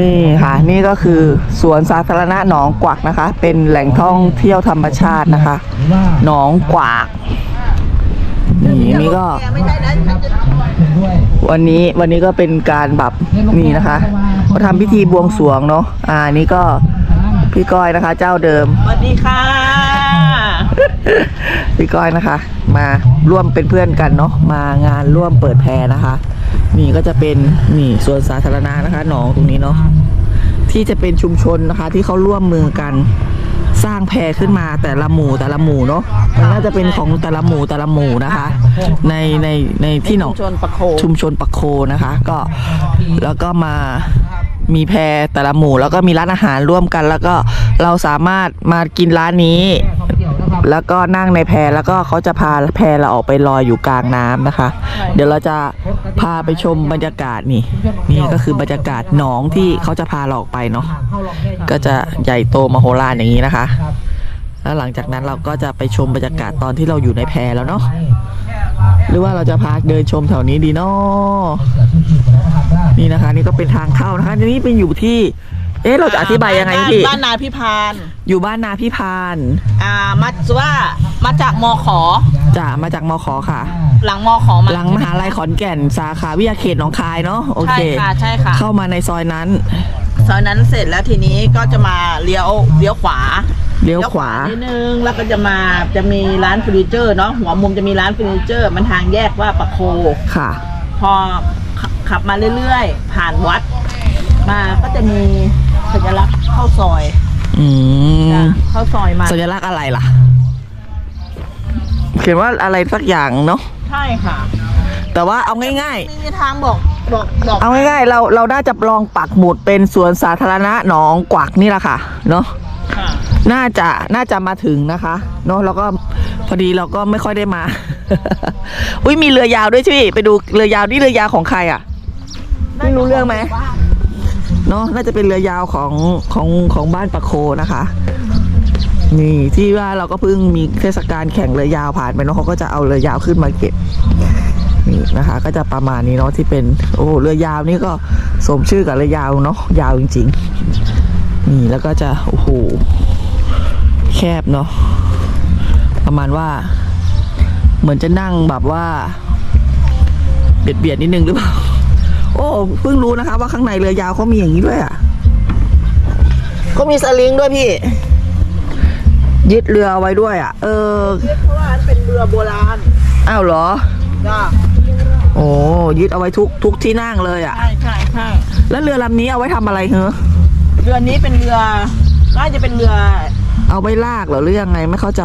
นี่ค่ะ นี่ก็คือสวนสาธารณะหนองกวักนะคะ เป็นแหล่งท่องเที่ยวธรรมชาตินะคะ หนองกวากนี่นี่ก็ วันนี้วันนี้ก็เป็นการแบบนี่นะคะเขาทำพิธีบวงสรวงเนาะอ่านี่ก็พี่ก้อยนะคะ เจ้าเดิมสวัสดีค่ะ พี่ก้อยนะคะ มาร่วมเป็นเพื่อนกันเนาะมางานร่วมเปิดแพรนะคะ นี่ก็จะเป็นนี่สวนสาธารณะนะคะ หนองตรงนี้เนาะที่จะเป็นชุมชนนะคะ ที่เขาร่วมมือกันสร้างแพรขึ้นมาแต่ละหมู่แต่ละหมู่เนาะมันน่าจะเป็นของแต่ละหมู่แต่ละหมู่นะคะ ในในในที่หนองชุมชนประโค ชุมชนปักโคนะคะ ก็แล้วก็มามีแพรแต่ละหมู่ แล้วก็มีร้านอาหารร่วมกัน แล้วก็เราสามารถมากินร้านนี้ แล้วก็นั่งในแพแล้วก็เขาจะพาแพเราออกไปลอยอยู่กลางน้ำนะคะ เดี๋ยวเราจะพาไปชมบรรยากาศนี่ นี่ก็คือบรรยากาศหนองที่เขาจะพาเราออกไปเนาะก็จะใหญ่โตมโหฬารอย่างนี้นะคะ แล้วหลังจากนั้นเราก็จะไปชมบรรยากาศตอนที่เราอยู่ในแพแล้วเนาะหรือว่าเราจะพาเดินชมแถวนี้ดีเนาะนี่นะคะ นี่ก็เป็นทางเข้านะคะทีนี้เป็นอยู่ที่ เอ๊ะเราจะอธิบายยังไงพี่ บ้านนาพิพานอยู่บ้านนาพิพานอ่ามาว่ามาจากมขอจะมาจากมขค่ะ หลังมขอมาหลังมหาลัยขอนแก่นสาขาวิทยาเขตหนองคายเนาะโอเค ใช่ค่ะใช่ค่ะเข้ามาในซอยนั้น ซอยนั้นเสร็จแล้วทีนี้ก็จะมาเลี้ยวเลี้ยวขวาเลี้ยวขวานิดนึงแล้วก็จะมาจะมีร้านเฟอร์นิเจอร์เนาะหัวมุมจะมีร้านเฟอร์นิเจอร์ มันทางแยกว่าประโคค่ะ พอขับขับมาเรื่อยๆ ผ่านวัด มาก็จะมี สัญลักษณ์เข้าซอยอืมจ้ะเข้าซอยมาสัญลักษณ์อะไรล่ะ เขียนว่าอะไรสักอย่างเนาะใช่ค่ะแต่ว่าเอาง่ายมีทางบอกบอกบอกๆเอาง่ายๆเราเราน่าจะลองปักหมุดเป็นสวนสาธารณะหนองกวักนี่แหละค่ะเนาะค่ะน่าจะน่าจะมาถึงนะคะเนาะแล้วก็พอดีเราก็ไม่ค่อยได้มา อุ้ยมีเรือยาวด้วยใช่ไหมไปดูเรือยาวนี่เรือยาวของใครอะ ไม่รู้เรื่องไหม เนาะน่าจะเป็นเรือยาวของของของบ้านปะโคนะคะ นี่ที่ว่าเราก็เพิ่งมีเทศกาลแข่งเรือยาวผ่านไปเนาะเขาก็จะเอาเรือยาวขึ้นมาเก็บนี่นะคะ ก็จะประมาณนี้เนาะที่เป็นโอ้เรือยาวนี่ก็สมชื่อกับเรือยาวเนาะยาวจริง ๆ นี่แล้วก็จะโอ้โหแคบเนาะประมาณว่า เหมือนจะนั่งแบบว่าเบียดเบียดนิดนึงหรือเปล่า โอ้เพิ่งรู้นะคะ ว่าข้างในเรือยาวเขามีอย่างนี้ด้วยอะก็มีสลิงด้วยพี่ ยึดเรือเอาไว้ด้วยอะ เออเพราะว่ามันเป็นเรือโบราณอ้าวเหรอจ้าโอ้ยึดเอาไว้ทุกทุกที่นั่งเลยอะใช่ใช่ใช่แล้วเรือลำนี้เอาไว้ทำอะไรเหรอเรือนี้เป็นเรือน่าจะเป็นเรือ เอาไว้ลากเหรอหรือยังไงไม่เข้าใจ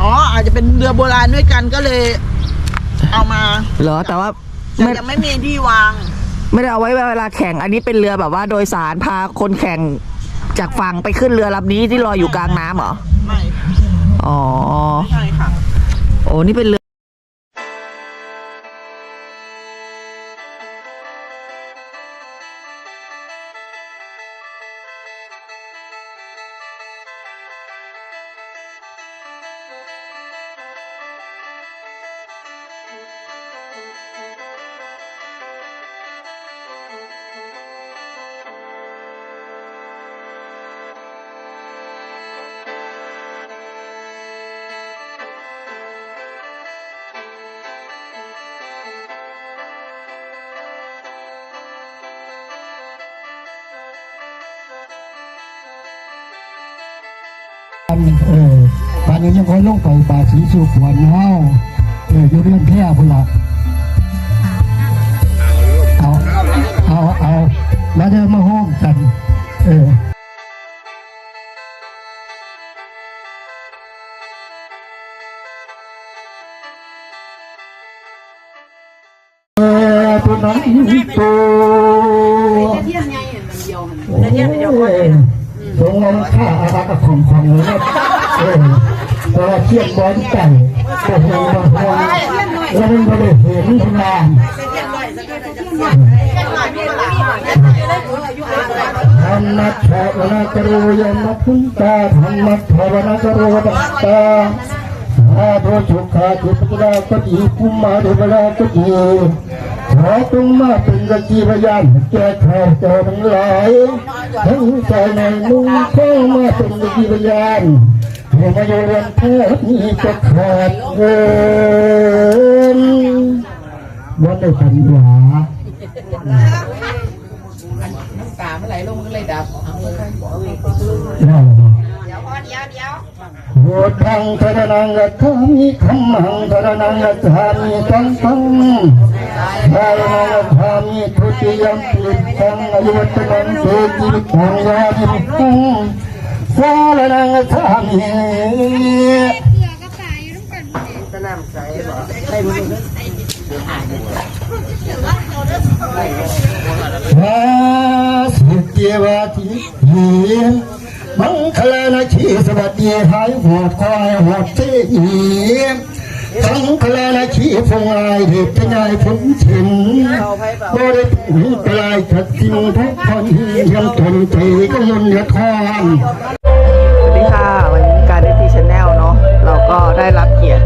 อ๋อ อาจจะเป็นเรือโบราณด้วยกันก็เลย เอามา เหรอแต่ว่า แต่ไม่ ยังไม่มีที่วางไม่ได้เอาไว้เวลาแข่ง อันนี้เป็นเรือแบบว่าโดยสารพาคนแข่งจากฝั่งไปขึ้นเรือลำนี้ที่ลอยอยู่กลางน้ำเหรอ ไม่อ๋อใช่ค่ะ โอ้นี่เป็นเรือ เออตอนนี้ยังคอยลงไปบาสีสูบหวนเฮาเอออยู่เรื่องแค่พุ่นละเอาเอาเอามาเดินมาห้อมกัน เออตัวนั้นตัวโอ้ยล งลงข้าอาบกับของของเลยนะเออตัวเทียนบอลไก่ตัวหงบอลคนแล้วมันก็เลยเห็นทำงานธรรมะภาวนาจโรยมพุนตาธรรมะภาวนาจโรดัตตาอาโดสุขาทุปตระก็ดีภูมาเดวลาก็ดี อจงมาเป็นกจีพยานแก่ข้าเจ้าทั้งหลายทั้งใจในมุ่งเข้ามาเป็นกจีพยานให้มาโยนเทพนี้จะขาดเงินวันได้ปัญญาตาเมื่อไหร่ลงมันเลยดับได้โหทังธรนังกัจฉามิขมังธรนังกัจฉามิตังตัง ธารนักัจฉามิทุติยมปิตังอายุวัตนังเตจิตังยามิตังสารนังกัจฉามิวาสุเกียวาทิยีมังคลานาชีสวัสดีหายโหดคอยโหดเทีย สังคลานาชีฟงไอเด็กเป็นไงผลฉินบริถึงปลายขัดสิ่งทุกคนยังตนใจก็มุนยทอนสวัสดีค่ะ วันนี้การได้ทีชแนลเนาะ เราก็ได้รับเกียรติ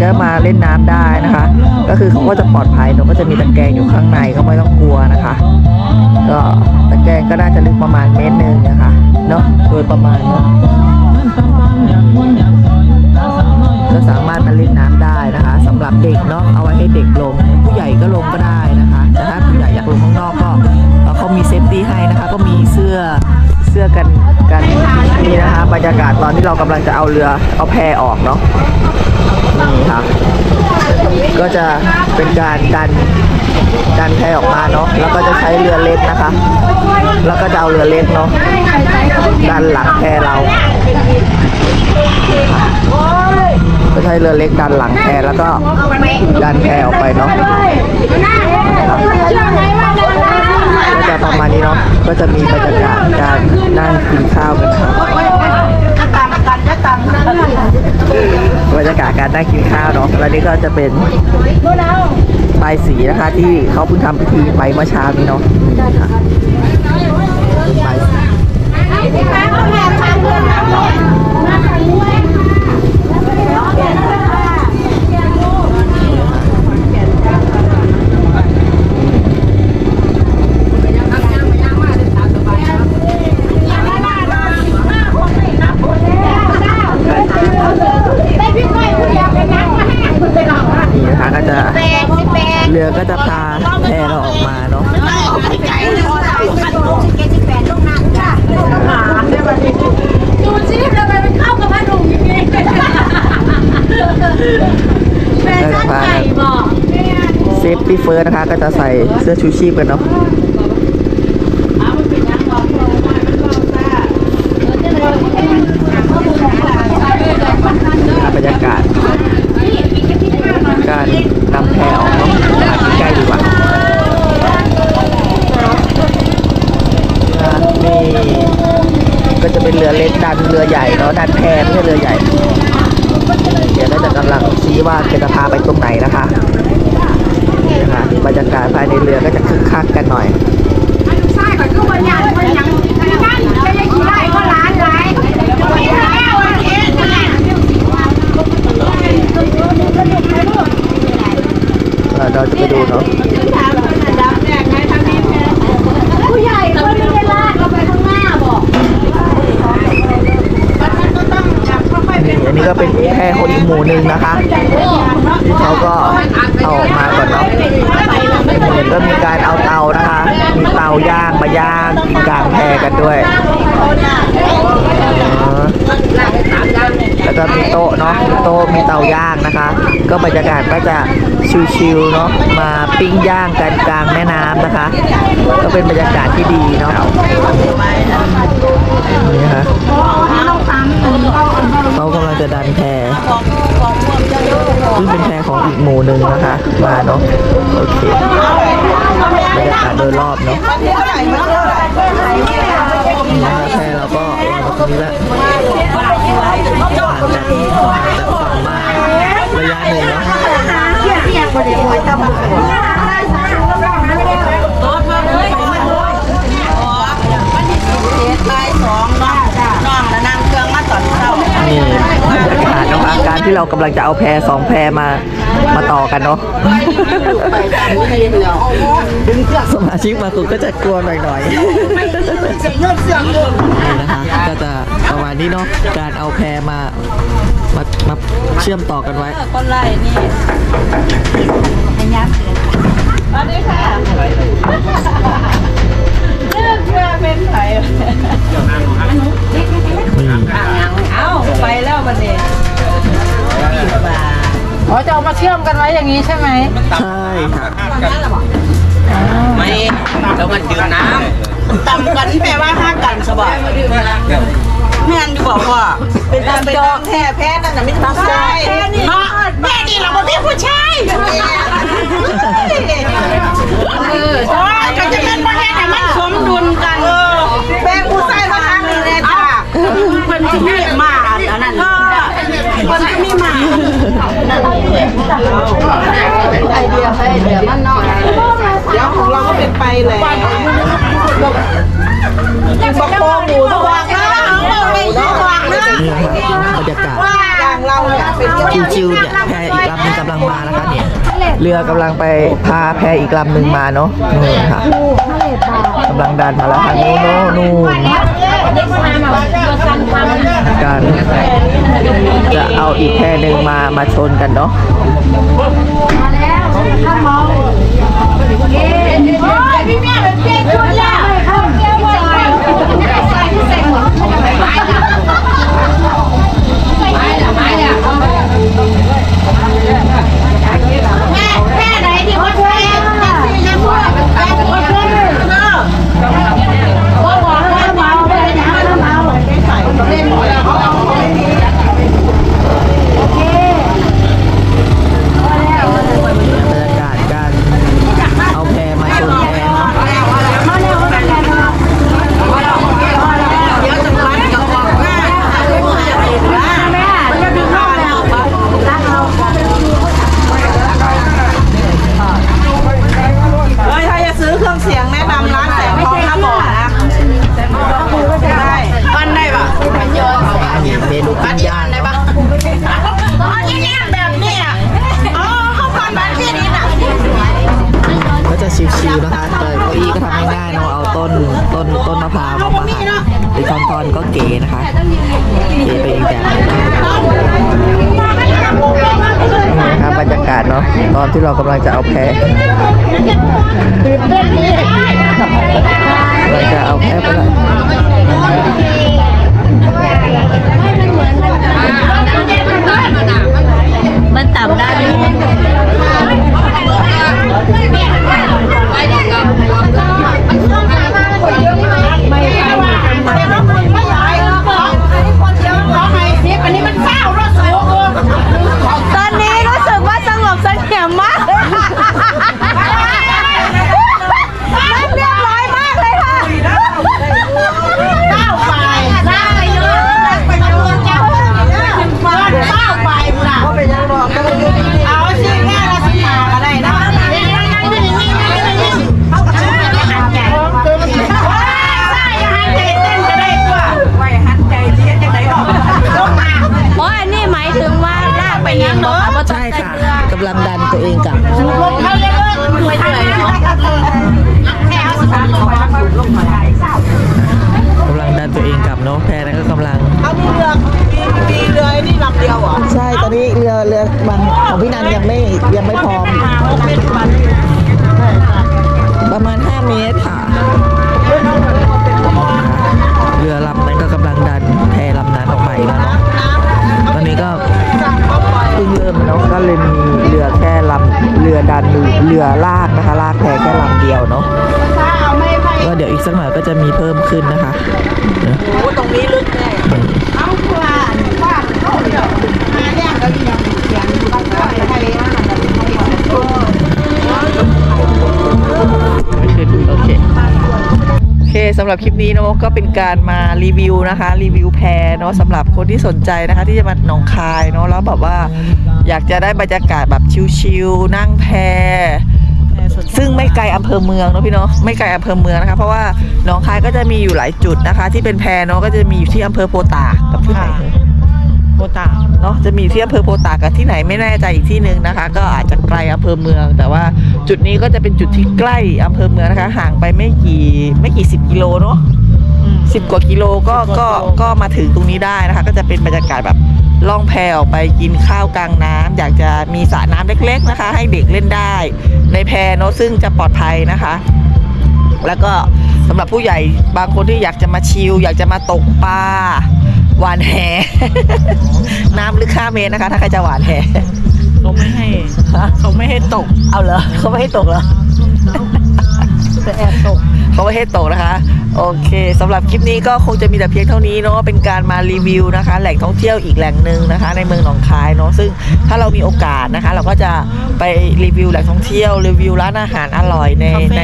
ก็มาเล่นน้ำได้นะคะ ก็คือเขาก็จะปลอดภัยเนาก็จะมีตะแกรงอยู่ข้างในก็ไม่ต้องกลัวนะคะ ก็ตะแกรงก็น่าจะลึกประมาณเมตรหนึ่งนะคะเนาะโดยประมาณเนาะก็สามารถมาเล่นน้ำได้นะคะสำหรับเด็กเนาะเอาไว้ให้เด็กลง ผู้ใหญ่ก็ลงก็ได้นะคะแต่ถ้าผู้ใหญ่อยากลงข้างนอกก็เขามีเซฟตี้ให้นะคะ ก็มีเสื้อ เสื้อกันกันนี่นะคะบรรยากาศตอนที่เรากำลังจะเอาเรือเอาแพออกเนาะนี่ค่ะก็จะเป็นการดันดันแพออกมาเนาะแล้วก็จะใช้เรือเล็กนะคะ แล้วก็จะเอาเรือเล็กเนาะดันหลังแพเราก็ใช้เรือเล็กดันหลังแพแล้วก็ดันแพออกไปเนาะ จะประมาณนี้เนาะก็จะมีบรรยากาศการนั่งกินข้าวกันครับบรรยากาศการนั่งกินข้าวเนาะแล้วนี่ก็จะเป็นใบายสีนะคะ ที่เขาเพิ่งทำพิธีไปเมื่อเช้านี้เนาะนี่ค่ะบ่ายสีนี่นะคะก็จะเรือก็จะพาแพเราออกมาเนาะ ดูสิทำไมมันเข้ากับผ้าถุงอย่างนี้แฟชั่นใหม่บอก เซฟตี้เฟิร์ส นะคะก็จะใส่เสื้อชูชีพกันเนาะบรรยากาศ การนำแพออกเนาะหาที่ใกล้ดีกว่านี่ก็จะเป็นเรือเล็กดันเรือใหญ่เนาะดันแพไม่ใช่เรือใหญ่ เดี๋ยวเราจะกำลังชี้ว่าแกจะพาไปตรงไหนนะคะนี่นะคะบรรยากาศภายในเรือก็จะคึกคักกันหน่อย ใช่ก่อนก็วันยังวันยังนั่นไม่ได้กี่ไร่ก็ล้านไร่ไม่ได้วันเองนั่นแหละ เออเราจะไปดูเนาะ ผู้ใหญ่เขาไม่ได้ลากเราไปข้างหน้าบอก นี่อันนี้ก็เป็นแพของอีกหมู่หนึ่งนะคะที่เขาก็เอาออกมาก่อนเนาะเห็นก็มีการเอาเตานะคะ มีเตาย่างมาย่างกินกลางแพกันด้วยอ๋อแล้วก็มีโต๊ะเนาะมีโต๊ะมีเตาย่างนะคะ ก็บรรยาศก็จะชิลๆเนาะมาปิ้งย่างกันกลางแม่น้ำนะคะ ก็เป็นบรรยากาศที่ดีเนาะนี่ฮะเขากำลังจะดันแพซึ่งเป็นแพของอีกหมู่หนึ่งนะคะ มาเนาะโอเคบรรยากาศโดยรอบเนาะนี่นะคะแพเราก็วาตรงนี้แหละห่างจากจากฝั่งมาระยะหนึ่งเนาะ น้องแล้วนั่งเครื่องมาตอนเช้านี่บรรยากาศนะคะการที่เรากำลังจะเอาแพรสองแพรมามาต่อกันเนาะสมาชิกบางคนก็จะกลัวหน่อยๆนี่นะคะก็จะประมาณนี้เนาะการเอาแพรมา มามาเชื่อมต่อกันไว้ คนไล่นี่สวัสดีค่ะเลือกเพื่อเป็นไผ่นี่เอ้าไปแล้วบันเดยี่บาทอ๋อจะเอามาเชื่อมกันไว้อย่างนี้ใช่ไหมใช่ค่ะไม่แล้วมันดื่มน้ำต่ำกันแปลว่าห้ากันสบาย แม่นอยู่บอกว่าเป็นการจองแท้แพ้นั่นน่ะไม่ต้องใช่เนาะแม่นี่เราบ่มีผู้ชายโอ้ยก็จะเป็นประเทศแต่มันสมดุลกันแบ่งผู้ชายมาทางนี้เลยจ้ะเป็นที่มีมาอันนั้นคนที่มีมาไอเดียไอเดียมันน้อยเดี๋ยวของเราก็เป็นไปเลยบักโปหมูสว่างนะไม่สว่างนะ นี่ค่ะบรรยากาศ อย่างเรา เนี่ยเป็นชิวๆเนี่ยแพอีกลำหนึงกำลังมานะคะเนี่ยเรือกำลังไปพาแพอีกลำหนึ่งมาเนาะนู่นค่ะกำลังดันมาแล้วทางนู้นเนอะนู่นการจะเอาอีกแพหนึ่งมามาชนกันเนาะพี่แม่เป็นเพี้ยนชุดแล้วเที่ยว ที่เรากำลังจะเอาแพ ยังไม่ยังไม่พร้อมเป็นวันประมาณ 5 เมตรค่ะ เรือลำนั้นก็กำลังดันแพลำนั้นออกไปแล้วเนาะ ตอนนี้ก็เพิ่งเริ่มเนาะก็เลยมีเรือแค่ลำเรือดันเรือลากนะคะลากแพแค่ลำเดียวเนาะถ้าเอาไม่ไปก็เดี๋ยวอีกสักหน่อยก็จะมีเพิ่มขึ้นนะคะเนอะโอ้ตรงนี้ลึกแน่เอาคือว่าว่าเขาเดี๋ยวมาแยกกันอย่างเสียง ขึ้นโอเคโอเคสำหรับคลิปนี้เนาะก็เป็นการมารีวิวนะคะ รีวิวแพรเนาะสำหรับคนที่สนใจนะคะ ที่จะมาหนองคายเนาะแล้วแบบว่าอยากจะได้บรรยากาศแบบชิลๆนั่งแพซึ่งไม่ไกลอำเภอเมืองเนาะพี่เนาะไม่ไกลอำเภอเมืองนะคะ เพราะว่าหนองคายก็จะมีอยู่หลายจุดนะคะ ที่เป็นแพเนาะก็จะมีอยู่ที่อำเภอโพตากกับที่ไหน พตากเนาะจะมีที่อำเภอโพตากกับที่ไหนไม่แน่ใจอีกที่หนึ่งนะคะ ก็อาจจะไกลอำเภอเมือง แต่ว่าจุดนี้ก็จะเป็นจุดที่ใกล้อำเภอเมืองนะคะ ห่างไปไม่กี่ไม่กี่สิบกิโลเนาะสิบกว่ากิโลก็ก็ก็มาถึงตรงนี้ได้นะคะ ก็จะเป็นบรรยากาศแบบล่องแพออกไปกินข้าวกลางน้ำอยากจะมีสระน้ำเล็ก ๆนะคะ ให้เด็กเล่นได้ ในแพเนอะซึ่งจะปลอดภัยนะคะ แล้วก็สำหรับผู้ใหญ่บางคนที่อยากจะมาชิลอยากจะมาตกปลา หวานแห น้ำลึก5เมตรนะคะ ถ้าใครจะหวานแหเขาไม่ให้เขาไม่ให้ตก เอาเหรอเขาไม่ให้ตกเหรอแต่แอบตกเขาไม่ให้ตกนะคะ โอเคสำหรับคลิปนี้ก็คงจะมีแต่เพียงเท่านี้เนาะเป็นการมารีวิวนะคะ แหล่งท่องเที่ยวอีกแหล่งหนึ่งนะคะ ในเมืองหนองคายเนาะซึ่งถ้าเรามีโอกาสนะคะ เราก็จะไปรีวิวแหล่งท่องเที่ยวรีวิวร้านอาหารอร่อยในคาเฟ่ใน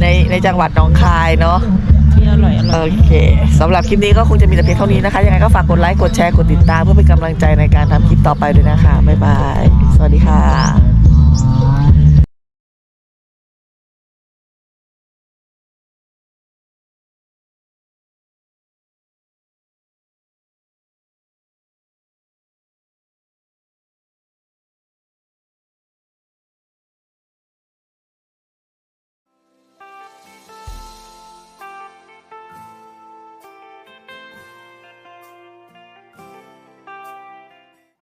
ในในจังหวัดหนองคายเนาะที่ อร่อยอร่อยโอเคสำหรับคลิปนี้ก็คงจะมีแต่เพียงเท่านี้นะคะ ยังไงก็ฝากกดไลค์ กดแชร์ กดติดตามเพื่อเป็นกำลังใจในการทำคลิปต่อไปด้วยนะคะ บ๊ายบาย สวัสดีค่ะ